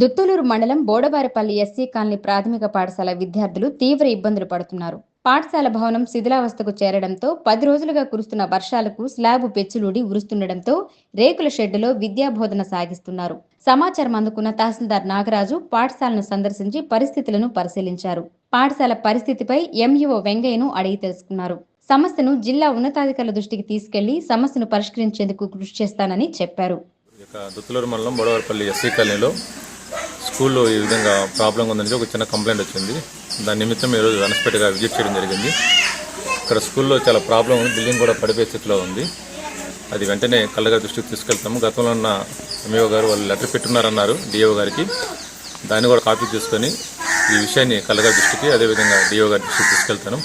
దుత్తులూరు మండలం బోడబారిపల్లి SC colony ప్రాథమిక పాఠశాల విద్యార్థులు తీవ్ర ఇబ్బందులు పడుతున్నారు. పాఠశాల భవనం శిథిలావస్థకు చేరడంతో పది రోజులుగా కురుస్తున్న వర్షాలకు స్లాబ్ పెచ్చులుడి ఉరుస్తుండటంతో రేకుల షెడ్డులో విద్యాబోధన సాగిస్తున్నారు. సమాచారం అందుకున్న తహసీల్దార్ నాగరాజు పాఠశాలను సందర్శించి పరిస్థితులను పరిశీలించారు. పాఠశాల పరిస్థితిపై ఎంఈఓ వెంగయ్యను అడిగి తెలుసుకున్నారు. సమస్యను జిల్లా ఉన్నతాధికారుల దృష్టికి తీసుకెళ్ళి సమస్యను పరిష్కరించేందుకు కృషి చేస్తానని చెప్పారు. దుత్తులూరు మండలం బోడవరపల్లి ఎస్సీ కాలనీలో స్కూల్లో ఈ విధంగా ప్రాబ్లం ఉందని ఒక చిన్న కంప్లైంట్ వచ్చింది. దాని నిమిత్తం ఈరోజు అన్ఎక్స్పెక్ట్గా విజిట్ చేయడం జరిగింది. ఇక్కడ స్కూల్లో చాలా ప్రాబ్లం ఉంది బిల్డింగ్ కూడా పడిపోయే స్థితిలో ఉంది. అది వెంటనే కళ్ళగారి దృష్టికి తీసుకెళ్తాము. గతంలో ఉన్న ఎంఈఓ గారు వాళ్ళు లెటర్ పెట్టున్నారన్నారు డిఓ గారికి. దాన్ని కూడా కాపీ తీసుకొని ఈ విషయాన్ని కళ్ళగారి దృష్టికి అదేవిధంగా డిఓ గారి దృష్టికి తీసుకెళ్తాను.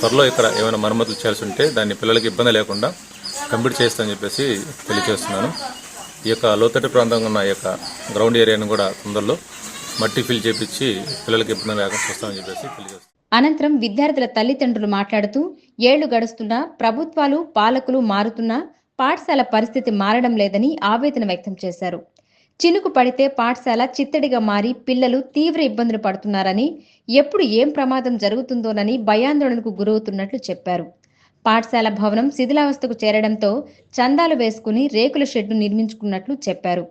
త్వరలో ఇక్కడ ఏమైనా మరమ్మతులు చేయాల్సి ఉంటే దాన్ని పిల్లలకి ఇబ్బంది లేకుండా కంప్లీట్ చేస్తానని చెప్పేసి తెలియజేస్తున్నాను. ఈ యొక్క లోతట్టు ప్రాంతంగా ఉన్న యొక్క గ్రౌండ్ ఏరియాను కూడా తొందరలో మట్టి ఫిల్ చేపించి పిల్లలకి ఇబ్బంది లేకుండా చూస్తామని చెప్పేసి అనంతరం విద్యార్థుల తల్లిదండ్రులు మాట్లాడుతూ ఏళ్ళు గడుస్తున్నా ప్రభుత్వాలు పాలకులు మారుతున్నా పాఠశాల పరిస్థితి మారడం లేదని ఆవేదన వ్యక్తం చేశారు. చినుకు పడితే పాఠశాల చిత్తడిగా మారి పిల్లలు తీవ్ర ఇబ్బందులు పడుతున్నారని ఎప్పుడు ఏం ప్రమాదం జరుగుతుందోనని భయాందోళనకు గురవుతున్నట్లు చెప్పారు. పాఠశాల భవనం శిథిలావస్థకు చేరడంతో చందాలు వేసుకుని రేకుల షెడ్డు నిర్మించుకున్నట్లు చెప్పారు.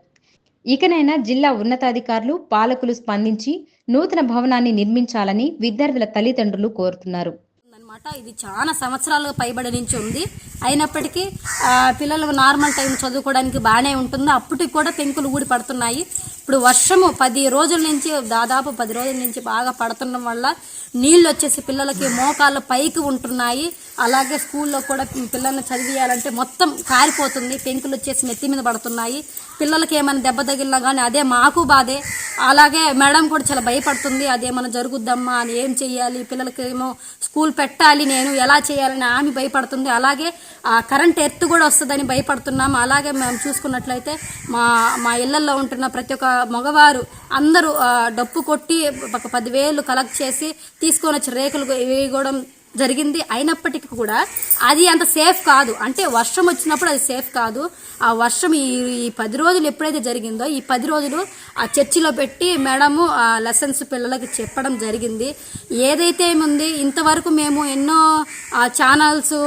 ఇకనైనా జిల్లా ఉన్నతాధికారులు పాలకులు స్పందించి నూతన భవనాన్ని నిర్మించాలని విద్యార్థుల తల్లిదండ్రులు కోరుతున్నారు. అనమాట ఇది చాలా సంవత్సరాలుగా పైబడి నుంచి ఉంది. అయినప్పటికీ పిల్లలు పిల్లలకు నార్మల్ టైం చదువుకోవడానికి బాగానే ఉంటుంది. అప్పటికి కూడా పెంకులు ఊడి పడుతున్నాయి. ఇప్పుడు వర్షము పది రోజుల నుంచి దాదాపు పది రోజుల నుంచి బాగా పడుతుండడం వల్ల నీళ్ళు వచ్చేసి పిల్లలకి మోకాళ్ళ పైకి ఉంటున్నాయి. అలాగే స్కూల్లో కూడా పిల్లల్ని చదివియాలంటే మొత్తం కారిపోతుంది పెంకులు వచ్చేసి నెత్తి మీద పడుతున్నాయి. పిల్లలకి ఏమైనా దెబ్బ తగిలినా కానీ అదే మాకు బాధే. అలాగే మేడం కూడా చాలా భయపడుతుంది అదేమైనా జరుగుద్దమ్మా అని ఏం చెయ్యాలి? పిల్లలకి ఏమో స్కూల్ పెట్టాలి నేను ఎలా చేయాలని ఆమె భయపడుతుంది. అలాగే ఆ కరెంట్ ఎర్త్ కూడా వస్తుందని భయపడుతున్నాం. అలాగే మేము చూసుకున్నట్లయితే మా మా ఇళ్ళలో ఉంటున్న ప్రతి ఒక్క మగవారు అందరూ డప్పు కొట్టి ఒక పదివేలు కలెక్ట్ చేసి తీసుకొని వచ్చి రేకులు వేయడం జరిగింది అయినప్పటికీ కూడా అది అంత సేఫ్ కాదు. అంటే వర్షం వచ్చినప్పుడు అది సేఫ్ కాదు. ఆ వర్షం ఈ ఈ పది రోజులు ఎప్పుడైతే జరిగిందో ఈ పది రోజులు ఆ చర్చిలో పెట్టి మేడము ఆ లెసన్స్ పిల్లలకి చెప్పడం జరిగింది. ఏదైతే ఏముంది ఇంతవరకు మేము ఎన్నో ఛానల్స్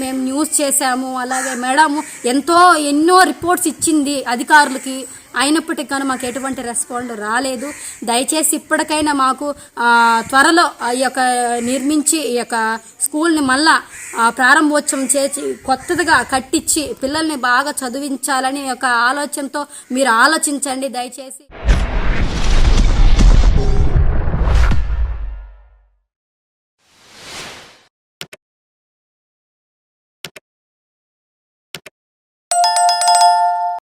మేము న్యూస్ చేశాము. అలాగే మేడము ఎంతో ఎన్నో రిపోర్ట్స్ ఇచ్చింది అధికారులకి. అయినప్పటికీ కానీ మాకు ఎటువంటి రెస్పాండ్ రాలేదు. దయచేసి ఇప్పటికైనా మాకు త్వరలో ఈ యొక్క నిర్మించి ఈ యొక్క స్కూల్ని మళ్ళా ప్రారంభోత్సవం చేసి కొత్తదిగా కట్టించి పిల్లల్ని బాగా చదివించాలని ఒక ఆలోచనతో మీరు ఆలోచించండి. దయచేసి